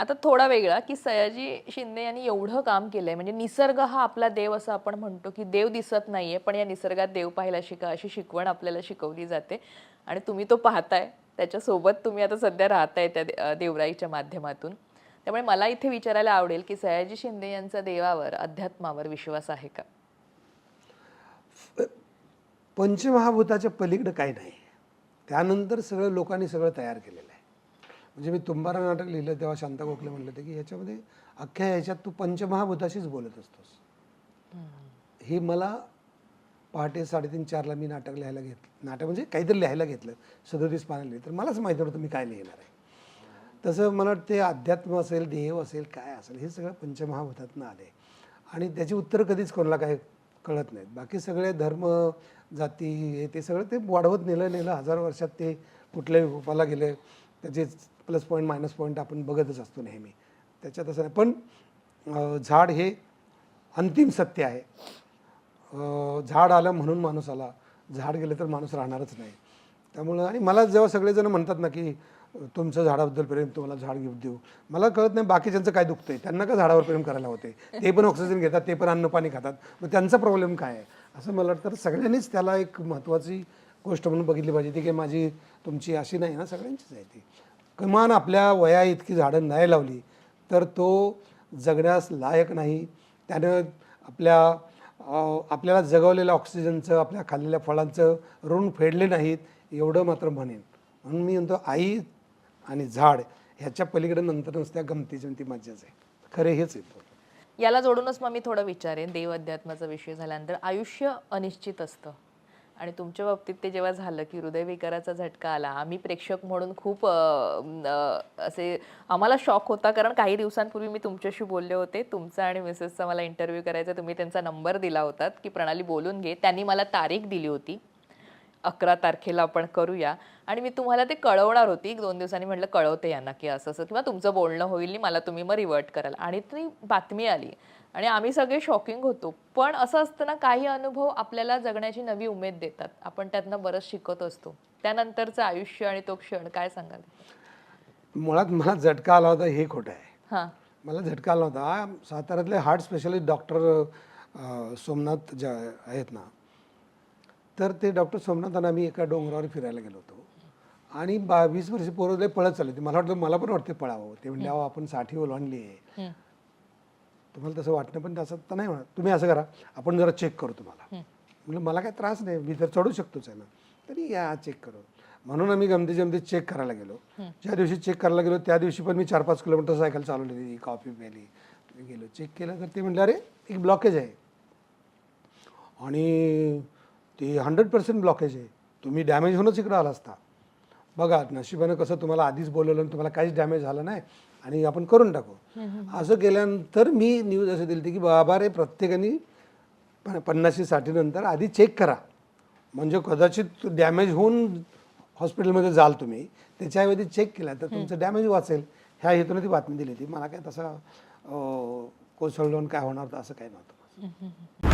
आता थोडा वेगळा की सयाजी शिंदे यांनी एवढं काम केलंय म्हणजे निसर्ग हा आपला देव असं आपण म्हणतो की देव दिसत नाहीये पण या निसर्गात देव पाहायला शिका अशी शिकवण आपल्याला शिकवली जाते. आणि तुम्ही तो पाहताय त्याच्यासोबत तुम्ही आता सध्या राहताय त्या देवराईच्या माध्यमातून. त्यामुळे मला इथे विचारायला आवडेल की सयाजी शिंदे यांचा देवावर अध्यात्मावर विश्वास आहे का? पंचमहाभूताच्या पलीकडे काही नाही. त्यानंतर सगळं लोकांनी सगळं तयार केलेलं आहे. म्हणजे मी तुंबारा नाटक लिहिलं तेव्हा शांता गोखले म्हणले होते की ह्याच्यामध्ये अख्ख्या ह्याच्यात तू पंचमहाभूताशीच बोलत असतोस. हे मला पहाटे साडेतीन चारला मी नाटक लिहायला घेतलं नाटक म्हणजे काहीतरी लिहायला घेतलं सदोतीस पानं लिहिली. तर मलाच माहिती नव्हतं मी काय लिहिणार आहे. तसं मला वाटतं अध्यात्म असेल देव असेल काय असेल हे सगळं पंचमहाभूतातनं आले आणि त्याची उत्तरं कधीच कोणाला काय कळत नाहीत. बाकी सगळे धर्म जाती हे ते सगळं ते वाढवत नेलं नेलं हजार वर्षात ते कुठल्याही रूपाला गेले त्याचे प्लस पॉईंट मायनस पॉईंट आपण बघतच असतो नेहमी. त्याच्यात असं नाही पण झाड हे अंतिम सत्य आहे. झाड आलं म्हणून माणूस आला. झाड गेलं तर माणूस राहणारच नाही. त्यामुळं आणि मला जेव्हा सगळेजण म्हणतात ना की तुमचं झाडाबद्दल प्रेम तुम्हाला झाड गिफ्ट देऊ. मला कळत नाही बाकीच्यांचं काय दुखतंय. त्यांना का झाडावर प्रेम करायला होते? ते पण ऑक्सिजन घेतात ते पण अन्न पाणी खातात. मग त्यांचा प्रॉब्लेम काय आहे? असं मला वाटतं. सगळ्यांनीच त्याला एक महत्त्वाची गोष्ट म्हणून बघितली पाहिजे. ती की माझी तुमची अशी नाही ना? सगळ्यांचीच आहे ती. किमान आपल्या वया इतकी झाडं नाही लावली तर तो जगण्यास लायक नाही. त्यानं आपल्या आपल्याला जगवलेल्या ऑक्सिजनचं आपल्या खाल्लेल्या फळांचं ऋण फेडले नाहीत एवढं मात्र म्हणेन. म्हणून मी म्हणतो आई आणि झाड ह्याच्या पलीकडे नंतर नुसत्या गमतीची ती मज्जाच आहे. खरे हेच येतो याला जोडूनच मग मी थोडं विचारेन देव अध्यात्माचा विषय झाल्यानंतर आयुष्य अनिश्चित असतं. आणि तुमच्या बाबतीत ते जेव्हा झालं की हृदयविकाराचा झटका आला आम्ही प्रेक्षक म्हणून खूप असे आम्हाला शॉक होता. कारण काही दिवसांपूर्वी मी तुमच्याशी बोलले होते. तुमचा आणि मिसेसचा मला इंटरव्ह्यू करायचा तुम्ही त्यांचा नंबर दिला होता की प्रणाली बोलून घे. त्यांनी मला तारीख दिली होती. अकरा तारखेला आपण करूया. आणि मी तुम्हाला ते कळवणार होती. दोन दिवसांनी म्हटलं कळवते यांना की असं असं किंवा तुमचं बोलणं होईल मला तुम्ही मग रिवर्ट कराल. आणि ती बातमी आली. आणि आम्ही सगळे शॉकिंग होतो. पण असं असतं ना काही अनुभव आपल्याला जगण्याची नवी उमेद देतात. आपण त्यातनं बरंच शिकत असतो. त्यानंतरचं आयुष्य आणि तो क्षण काय सांगाल? मुळात मला झटका आला होता हे खोटं आहे. हां. मला झटका आला होता. साताऱ्यातले हार्ट स्पेशालिस्ट डॉक्टर सोमनाथ ज्या आहेत ना तर ते डॉक्टर सोमनाथांना आम्ही एका डोंगरावर फिरायला गेलो होतो. आणि बावीस वर्ष पोरं पळत चालले होते. मला वाटलं मला पण वाटते पळावं. ते म्हणले अहो आपण साठी ओलांडली आहे. तुम्हाला तसं वाटणं पण तसं तर नाही म्हणत. तुम्ही असं करा आपण जरा चेक करू तुम्हाला. म्हणलं मला काय त्रास नाही. मी तर चढू शकतोच आहे ना. तरी या चेक करू. म्हणून आम्ही गमती जमती चेक करायला गेलो. ज्या दिवशी चेक करायला गेलो त्या दिवशी पण मी चार पाच किलोमीटर सायकल चालवली कॉफी प्यायली गेलो. चेक केलं तर ते म्हणलं अरे एक ब्लॉकेज आहे. आणि ते हंड्रेड पर्सेंट ब्लॉकेज आहे. तुम्ही डॅमेज होऊनच इकडं आला असता. बघा नशिबानं कसं तुम्हाला आधीच बोलवलं आणि तुम्हाला काहीच डॅमेज झालं नाही आणि आपण करून टाकू. असं केल्यानंतर मी न्यूज असं दिली होती की बाबा रे प्रत्येकाने प- पन्नाशी साठी नंतर आधी चेक करा. म्हणजे कदाचित डॅमेज होऊन हॉस्पिटलमध्ये जाल तुम्ही. त्याच्याऐवजी चेक केला तर तुमचं डॅमेज वाचेल. ह्या हेतून ती बातमी दिली होती. मला काय तसं अं, कोसळलं काय होणार तर असं काही नव्हतं.